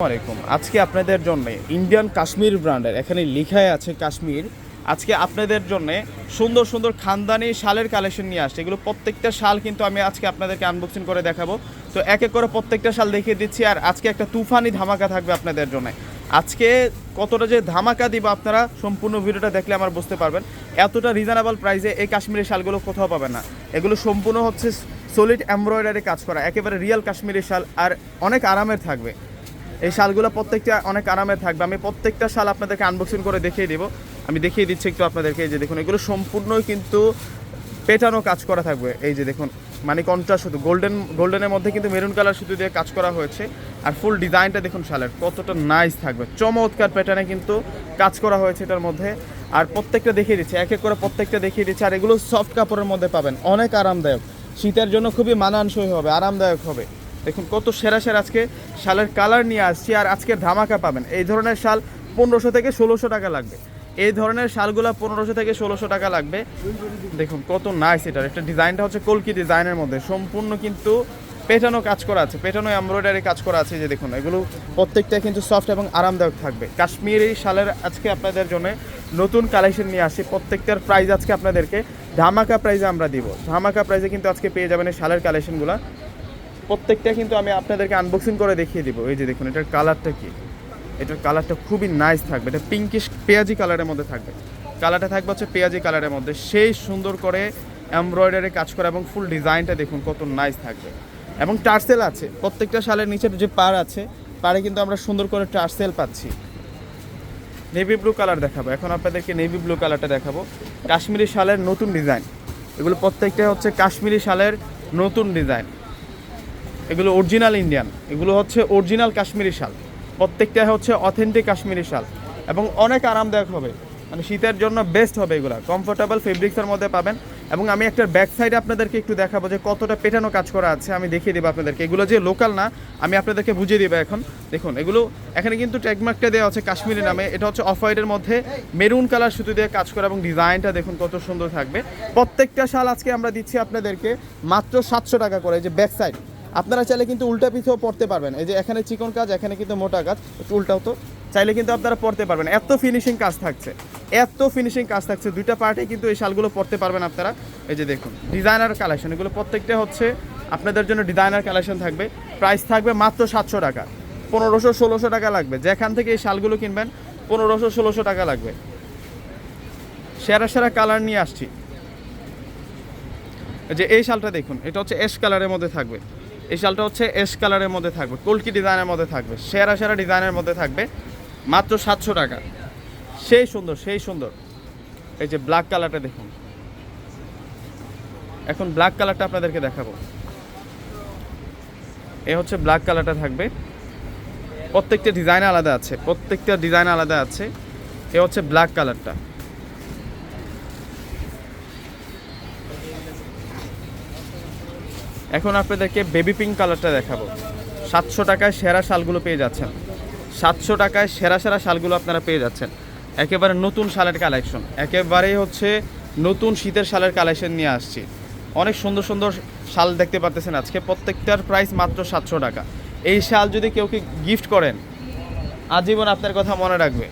আলাইকুম। আজকে আপনাদের জন্য ইন্ডিয়ান কাশ্মীর ব্র্যান্ডের এখানে লেখাই আছে কাশ্মীর। আজকে আপনাদের জন্য সুন্দর সুন্দর খানদানি শালের কালেকশন নিয়ে আসছে। এগুলো প্রত্যেকটা শাল কিন্তু আমি আজকে আপনাদেরকে আনবক্সিং করে দেখাবো। তো এক এক করে প্রত্যেকটা শাল দেখিয়ে দিচ্ছি, আর আজকে একটা তুফানি ধামাকা থাকবে আপনাদের জন্য। আজকে কতটা যে ধামাকা দিব আপনারা সম্পূর্ণ ভিডিওটা দেখলে আমার বুঝতে পারবেন। এতটা রিজনেবল প্রাইসে এই কাশ্মীরি শালগুলো কোথাও পাবে না। এগুলো সম্পূর্ণ হচ্ছে সলিড এমব্রয়ডারি কাজ করা, একেবারে রিয়েল কাশ্মীরি শাল, আর অনেক আরামের থাকবে। এই শালগুলো প্রত্যেকটা অনেক আরামে থাকবে। আমি প্রত্যেকটা শাল আপনাদেরকে আনবক্সিং করে দেখিয়ে দেবো। আমি দেখিয়ে দিচ্ছি একটু আপনাদেরকে, এই যে দেখুন, এগুলো সম্পূর্ণই কিন্তু পেটানো কাজ করা থাকবে। এই যে দেখুন মানে কন্ট্রাস্ট শুধু গোল্ডেন গোল্ডেনের মধ্যে কিন্তু মেরুন কালার শুধু দিয়ে কাজ করা হয়েছে। আর ফুল ডিজাইনটা দেখুন শালের, কতটা নাইস থাকবে। চমৎকার প্যাটার্নে কিন্তু কাজ করা হয়েছে এটার মধ্যে। আর প্রত্যেকটা দেখিয়ে দিচ্ছে, এক এক করে প্রত্যেকটা দেখিয়ে দিচ্ছে। আর এগুলো সফট কাপড়ের মধ্যে পাবেন, অনেক আরামদায়ক। শীতের জন্য খুবই মানানসই হবে, আরামদায়ক হবে। দেখুন, কত সেরা সেরা আজকে শালের কালার নিয়ে আসছি আর আজকে ধামাকা পাবেন। এই ধরনের শাল পনেরোশো থেকে ষোলোশো টাকা লাগবে। এই ধরনের শালগুলো পনেরোশো থেকে ষোলোশো টাকা লাগবে। দেখুন, কত নাইস এটার। একটা ডিজাইনটা হচ্ছে কলকি ডিজাইনের মধ্যে। সম্পূর্ণ কিন্তু পেটানো কাজ করা আছে। পেটানো এমব্রয়ডারি কাজ করা আছে যে দেখুন, এগুলো প্রত্যেকটা কিন্তু সফট এবং আরামদায়ক থাকবে। কাশ্মীরি শালের আজকে আপনাদের জন্য নতুন কালেকশন নিয়ে আসি প্রত্যেকটার প্রাইস আজকে আপনাদেরকে ধামাকা প্রাইজে আমরা দিব। ধামাকা প্রাইজে কিন্তু আজকে পেয়ে যাবেন এই শালের কালেকশনগুলো প্রত্যেকটা কিন্তু আমি আপনাদেরকে আনবক্সিং করে দেখিয়ে দিব। এই যে দেখুন, এটার কালারটা কি? এটার কালারটা খুবই নাইস থাকবে। এটা পিঙ্কিশ পেঁয়াজি কালারের মধ্যে থাকবে। কালারটা থাকবে হচ্ছে পেঁয়াজি কালারের মধ্যে। সেই সুন্দর করে এমব্রয়ডারি কাজ করা এবং ফুল ডিজাইনটা দেখুন কত নাইস থাকবে। এবং টার্সেল আছে। প্রত্যেকটা শালের নিচের যে পার আছে পারে কিন্তু আমরা সুন্দর করে টার্সেল পাচ্ছি। নেভি ব্লু কালার দেখাবো। এখন আপনাদেরকে নেভি ব্লু কালারটা দেখাবো। কাশ্মীরি শালের নতুন ডিজাইন এগুলো প্রত্যেকটা হচ্ছে কাশ্মীরি শালের নতুন ডিজাইন এগুলো অরিজিনাল ইন্ডিয়ান এগুলো হচ্ছে অরিজিনাল কাশ্মীরি শাল। প্রত্যেকটা হচ্ছে অথেন্টিক কাশ্মীরি শাল। এবং অনেক আরামদায়ক হবে। মানে শীতের জন্য বেস্ট হবে এগুলো। কমফোর্টেবল ফেব্রিক্সের মধ্যে পাবেন। এবং আমি একটা ব্যাক সাইডে আপনাদেরকে একটু দেখাবো যে কতটা পেটানো কাজ করা আছে। আমি দেখিয়ে দেবো আপনাদেরকে। এগুলো যে লোকাল না, আমি আপনাদেরকে বুঝিয়ে দেবো এখন। দেখুন, এগুলো এখানে কিন্তু ট্যাগমার্কটা দেওয়া আছে কাশ্মীরি নামে। এটা হচ্ছে অফ হোয়াইটের মধ্যে মেরুন কালার সুতো দিয়ে কাজ করা এবং ডিজাইনটা দেখুন কত সুন্দর থাকবে। প্রত্যেকটা শাল আজকে আমরা দিচ্ছি আপনাদেরকে মাত্র সাতশো টাকা করে যে ব্যাক সাইড আপনারা চাইলে কিন্তু উল্টা পিছেও পড়তে পারবেন। এই যে এখানে চিকন কাজ, এখানে কিন্তু মোটা কাজ। উল্টাও তো। চাইলে কিন্তু আপনারা পড়তে পারবেন। এত ফিনিশিং কাজ থাকছে। এত ফিনিশিং কাজ থাকছে। দুইটা পার্টে কিন্তু এই শালগুলো পড়তে পারবেন আপনারা। এই যে দেখুন ডিজাইনার কালেকশন এগুলো প্রত্যেকটা হচ্ছে আপনাদের জন্য ডিজাইনার কালেকশন থাকবে। প্রাইস থাকবে মাত্র সাতশো টাকা। পনেরোশো, ষোলোশো টাকা লাগবে। যেখান থেকে এই শালগুলো কিনবেন, পনেরোশো, ষোলোশো টাকা লাগবে। সেরা সেরা কালার নিয়ে আসছি। যে এই শালটা দেখুন, এটা হচ্ছে এস কালারের মধ্যে থাকবে। এই শালটা হচ্ছে এস কালারের মধ্যে থাকবে, কলকি ডিজাইনের মধ্যে থাকবে, সেরা সেরা ডিজাইনের মধ্যে থাকবে, মাত্র সাতশো টাকা। সেই সুন্দর সেই সুন্দর। এই যে ব্ল্যাক কালারটা দেখুন। এখন ব্ল্যাক কালারটা আপনাদেরকে দেখাবো। এ হচ্ছে ব্ল্যাক কালারটা থাকবে। প্রত্যেকটা ডিজাইন আলাদা আছে, প্রত্যেকটা ডিজাইন আলাদা আছে। এ হচ্ছে ব্ল্যাক কালারটা এখন আপনাদেরকে বেবি পিঙ্ক কালারটা দেখাবো। সাতশো টাকায় সেরা শালগুলো পেয়ে যাচ্ছেন। সাতশো টাকায় সেরা সেরা শালগুলো আপনারা পেয়ে যাচ্ছেন। একেবারে নতুন শালের কালেকশন একেবারেই হচ্ছে নতুন শীতের শালের কালেকশন নিয়ে আসছি। অনেক সুন্দর সুন্দর শাল দেখতে পাচ্ছেন আজকে। প্রত্যেকটার প্রাইস মাত্র সাতশো টাকা। এই শাল যদি কেউ কি গিফট করেন, আজীবন আপনার কথা মনে রাখবে।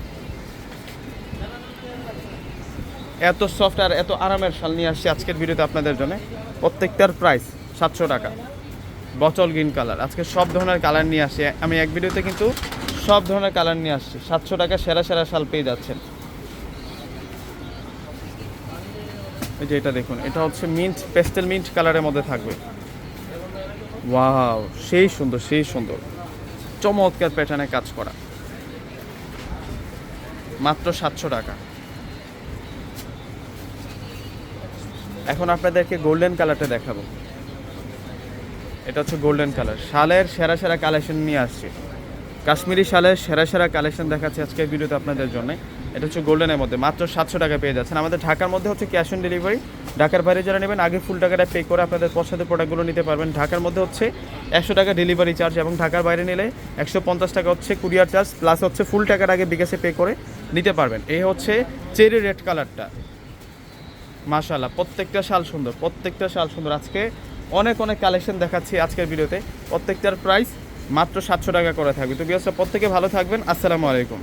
এত সফট আর এত আরামের শাল নিয়ে আসছি আজকের ভিডিওতে আপনাদের জন্য। প্রত্যেকটার প্রাইস সাতশো টাকা। বচল গ্রিন কালার আজকে সব ধরনের কালার নিয়ে আসছি আমি এক ভিডিওতে কিন্তু সব ধরনের কালার নিয়ে আসছি। সাতশো টাকা সেরা সেরা শাল পেয়ে যাচ্ছেন। এই যে এটা দেখুন, এটা হচ্ছে মিন্ট পেস্টেল মিন্ট কালারের মধ্যে থাকবে। ওয়াও সেই সুন্দর সেই সুন্দর। চমৎকার প্যাটার্নে কাজ করা। মাত্র সাতশো টাকা। এখন আপনাদেরকে গোল্ডেন কালারটা দেখাবো। এটা হচ্ছে গোল্ডেন কালার শালের সেরা সেরা কালেকশন নিয়ে আসছে। কাশ্মীরি শালের সেরা সেরা কালেকশন দেখাচ্ছি আজকের ভিডিওতে আপনাদের জন্য। এটা হচ্ছে গোল্ডেনের মধ্যে। মাত্র সাতশো টাকা পেয়ে যাচ্ছেন। আমাদের ঢাকার মধ্যে হচ্ছে ক্যাশ অন ডেলিভারি ঢাকার বাইরে যারা নেবেন, আগে ফুল টাকাটা পে করে আপনাদের পছন্দের প্রোডাক্টগুলো নিতে পারবেন। ঢাকার মধ্যে হচ্ছে একশো টাকা ডেলিভারি চার্জ এবং ঢাকার বাইরে নিলে একশো পঞ্চাশ টাকা হচ্ছে কুরিয়ার চার্জ প্লাস হচ্ছে ফুল টাকার আগে বিকাশে পে করে নিতে পারবেন। এই হচ্ছে চেরি রেড কালারটা মাশাল্লাহ প্রত্যেকটা শাল সুন্দর, প্রত্যেকটা শাল সুন্দর। আজকে অনেক অনেক কালেকশন দেখাচ্ছি আজকের ভিডিওতে। প্রত্যেকটার প্রাইস মাত্র সাতশো টাকা করে থাকবে। তো বিয়াসটা প্রত্যেকে ভালো থাকবেন। আসসালামু আলাইকুম।